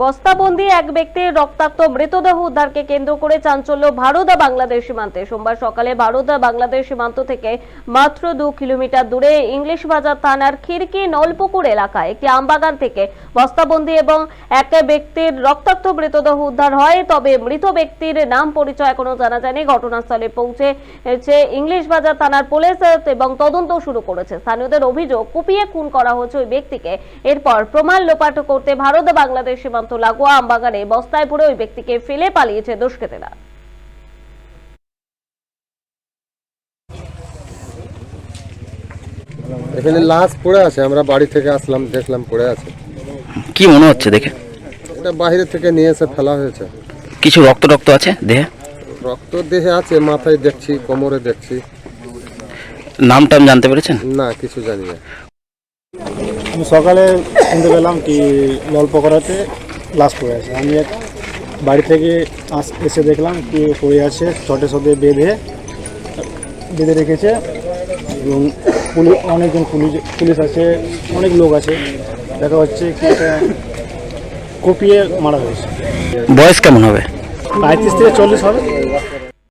বস্তাবন্দি এক ব্যক্তির রক্তাক্ত মৃতদেহ উদ্ধারকে কেন্দ্র করে চাঞ্চল্য ভারত বাংলাদেশ সীমান্তে। সোমবার সকালে ভারত বাংলাদেশ সীমান্ত থেকে মাত্র দু কিলোমিটার দূরে ইংলিশ বাজার থানার খিড়কি নলপুকুর এলাকায় একটি আমবাগান থেকে বস্তাবন্দি এবং এক ব্যক্তির রক্তাক্ত মৃতদেহ উদ্ধার হয়। তবে মৃত ব্যক্তির নাম পরিচয় এখনও জানা যায়নি। ঘটনাস্থলে পৌঁছেছে ইংলিশ বাজার থানার পুলিশ এবং তদন্ত শুরু করেছে। স্থানীয়দের অভিযোগ, কুপিয়ে খুন করা হয়েছে ওই ব্যক্তিকে। এরপর প্রমাণ লোপাট করতে ভারত বাংলাদেশ সীমান্ত লাগোয়া আমবাগানে বস্তায় ভরে ওই ব্যক্তিকে ফেলে পালিয়েছে দুষ্কৃতীরা। এখানে লাশ পড়ে আছে আমরা বাড়ি থেকে আসলাম দেখলাম পড়ে আছে। কি মনে হচ্ছে দেখে? এটা বাইরে থেকে নিয়ে এসে ফেলা হয়েছে। কিছু রক্ত রক্ত আছে দেহে? রক্ত দেহে আছে মাথায় দেখছি কোমরে দেখছি। নাম টাম জানতে পেরেছেন? না কিছু জানি না। আমি সকালে শুনতে পেলাম কি ললপকড়াতে লাশ পড়ে আছে। আমি এক বাড়ি থেকে আস- এসে দেখলাম কি পড়ে আছে চটে সদে বেঁধে বেঁধে রেখেছে এবং পুলিশ অনেকজন পুলিশ পুলিশ আছে অনেক লোক আছে। দেখা হচ্ছে কি কুপিয়ে মারা হয়েছে। বয়স কেমন হবে? পঁয়ত্রিশ থেকে চল্লিশ হবে।